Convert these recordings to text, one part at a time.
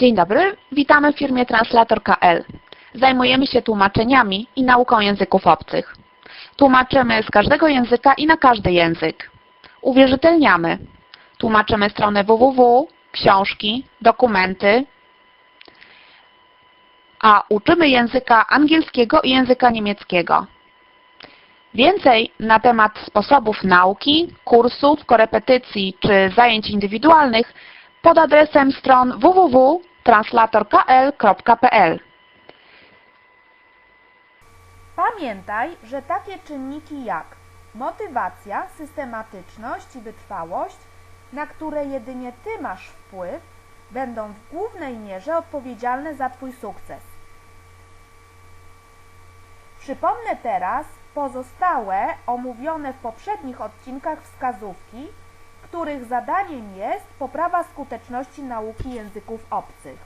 Dzień dobry, witamy w firmie Translator.pl. Zajmujemy się tłumaczeniami i nauką języków obcych. Tłumaczymy z każdego języka i na każdy język. Uwierzytelniamy. Tłumaczymy stronę www, książki, dokumenty, a uczymy języka angielskiego i języka niemieckiego. Więcej na temat sposobów nauki, kursów, korepetycji czy zajęć indywidualnych pod adresem stron www.translator.kl.pl Pamiętaj, że takie czynniki jak motywacja, systematyczność i wytrwałość, na które jedynie Ty masz wpływ, będą w głównej mierze odpowiedzialne za Twój sukces. Przypomnę teraz pozostałe omówione w poprzednich odcinkach wskazówki, których zadaniem jest poprawa skuteczności nauki języków obcych.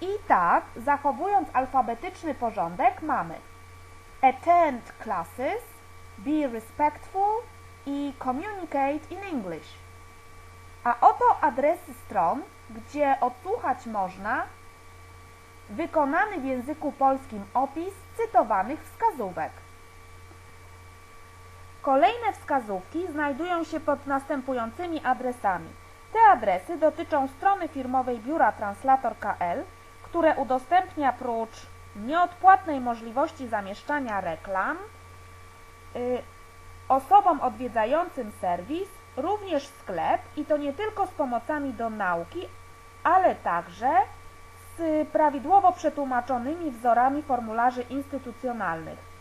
I tak, zachowując alfabetyczny porządek, mamy attend classes, be respectful i communicate in English. A oto adresy stron, gdzie odsłuchać można wykonany w języku polskim opis cytowanych wskazówek. Kolejne wskazówki znajdują się pod następującymi adresami. Te adresy dotyczą strony firmowej biura Translator.pl, które udostępnia prócz nieodpłatnej możliwości zamieszczania reklam y, osobom odwiedzającym serwis również sklep i to nie tylko z pomocami do nauki, ale także z prawidłowo przetłumaczonymi wzorami formularzy instytucjonalnych.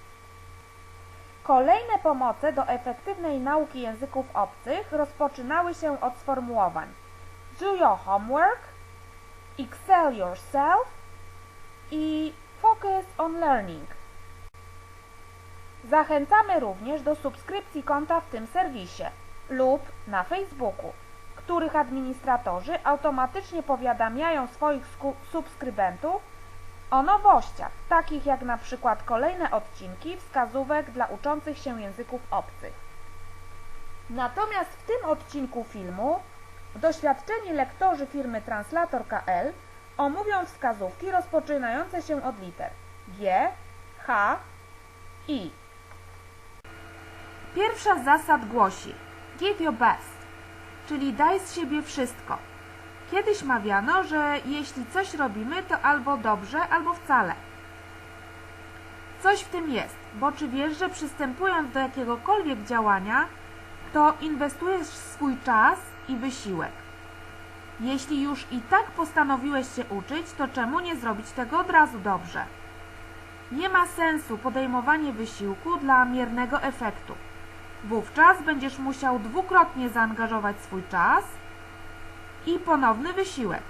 Kolejne pomoce do efektywnej nauki języków obcych rozpoczynały się od sformułowań Do your homework, excel yourself i focus on learning. Zachęcamy również do subskrypcji konta w tym serwisie lub na Facebooku, których administratorzy automatycznie powiadamiają swoich subskrybentów o nowościach, takich jak na przykład kolejne odcinki wskazówek dla uczących się języków obcych. Natomiast w tym odcinku filmu doświadczeni lektorzy firmy Translator.pl omówią wskazówki rozpoczynające się od liter G, H, I. Pierwsza z zasad głosi Give your best, czyli daj z siebie wszystko. Kiedyś mawiano, że jeśli coś robimy, to albo dobrze, albo wcale. Coś w tym jest, bo czy wiesz, że przystępując do jakiegokolwiek działania, to inwestujesz swój czas i wysiłek. Jeśli już i tak postanowiłeś się uczyć, to czemu nie zrobić tego od razu dobrze? Nie ma sensu podejmowanie wysiłku dla miernego efektu. Wówczas będziesz musiał dwukrotnie zaangażować swój czas i ponowny wysiłek.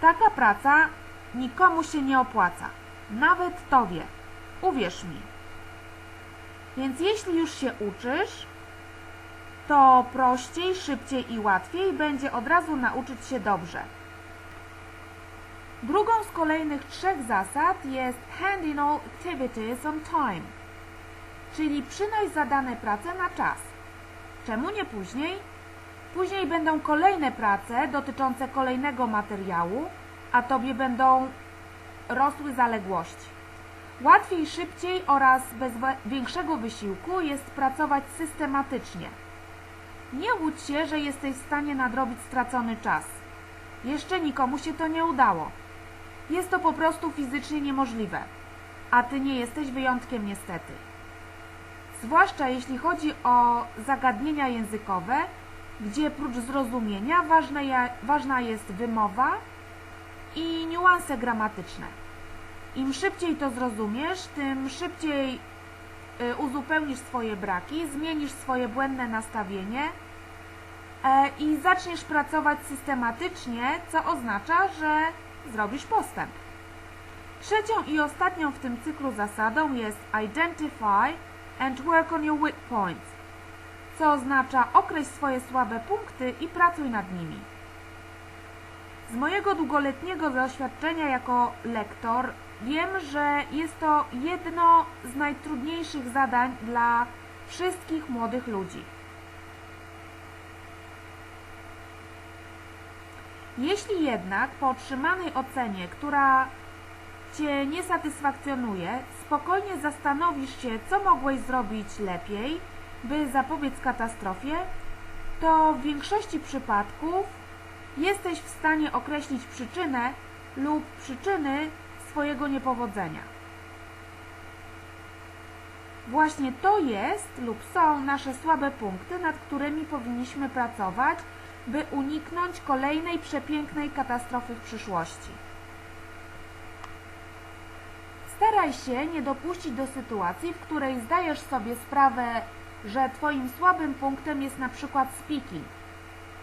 Taka praca nikomu się nie opłaca. Nawet Tobie. Uwierz mi. Więc jeśli już się uczysz, to prościej, szybciej i łatwiej będzie od razu nauczyć się dobrze. Drugą z kolejnych trzech zasad jest hand in all activities on time, czyli przynoś zadane prace na czas. Czemu nie później? Później będą kolejne prace dotyczące kolejnego materiału, a Tobie będą rosły zaległości. Łatwiej, szybciej oraz bez większego wysiłku jest pracować systematycznie. Nie łudź się, że jesteś w stanie nadrobić stracony czas. Jeszcze nikomu się to nie udało. Jest to po prostu fizycznie niemożliwe, a Ty nie jesteś wyjątkiem niestety. Zwłaszcza jeśli chodzi o zagadnienia językowe, gdzie prócz zrozumienia ważne, ważna jest wymowa i niuanse gramatyczne. Im szybciej to zrozumiesz, tym szybciej y, uzupełnisz swoje braki, zmienisz swoje błędne nastawienie e, i zaczniesz pracować systematycznie, co oznacza, że zrobisz postęp. Trzecią i ostatnią w tym cyklu zasadą jest Identify and work on your weak points co oznacza określ swoje słabe punkty i pracuj nad nimi. Z mojego długoletniego doświadczenia jako lektor wiem, że jest to jedno z najtrudniejszych zadań dla wszystkich młodych ludzi. Jeśli jednak po otrzymanej ocenie, która Cię nie satysfakcjonuje, spokojnie zastanowisz się, co mogłeś zrobić lepiej, by zapobiec katastrofie, to w większości przypadków jesteś w stanie określić przyczynę lub przyczyny swojego niepowodzenia. Właśnie to jest lub są nasze słabe punkty, nad którymi powinniśmy pracować, by uniknąć kolejnej przepięknej katastrofy w przyszłości. Staraj się nie dopuścić do sytuacji, w której zdajesz sobie sprawę, że Twoim słabym punktem jest na przykład speaking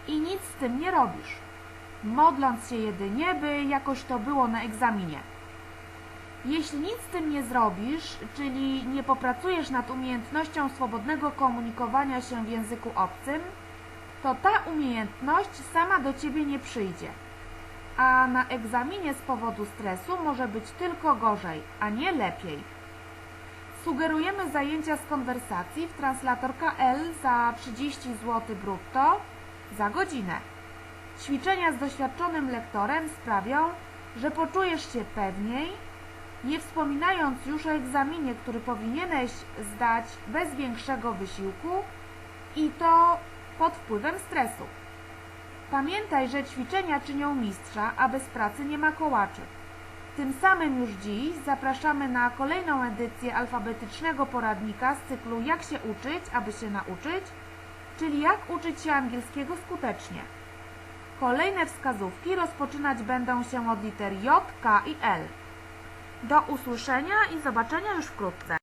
i nic z tym nie robisz, modląc się jedynie, by jakoś to było na egzaminie. Jeśli nic z tym nie zrobisz, czyli nie popracujesz nad umiejętnością swobodnego komunikowania się w języku obcym, to ta umiejętność sama do Ciebie nie przyjdzie. A na egzaminie z powodu stresu może być tylko gorzej, a nie lepiej. Sugerujemy zajęcia z konwersacji w translatorka L za 30 zł brutto za godzinę. Ćwiczenia z doświadczonym lektorem sprawią, że poczujesz się pewniej, nie wspominając już o egzaminie, który powinieneś zdać bez większego wysiłku i to pod wpływem stresu. Pamiętaj, że ćwiczenia czynią mistrza, a bez pracy nie ma kołaczy. Tym samym już dziś zapraszamy na kolejną edycję alfabetycznego poradnika z cyklu Jak się uczyć, aby się nauczyć, czyli jak uczyć się angielskiego skutecznie. Kolejne wskazówki rozpoczynać będą się od liter J, K i L. Do usłyszenia i zobaczenia już wkrótce.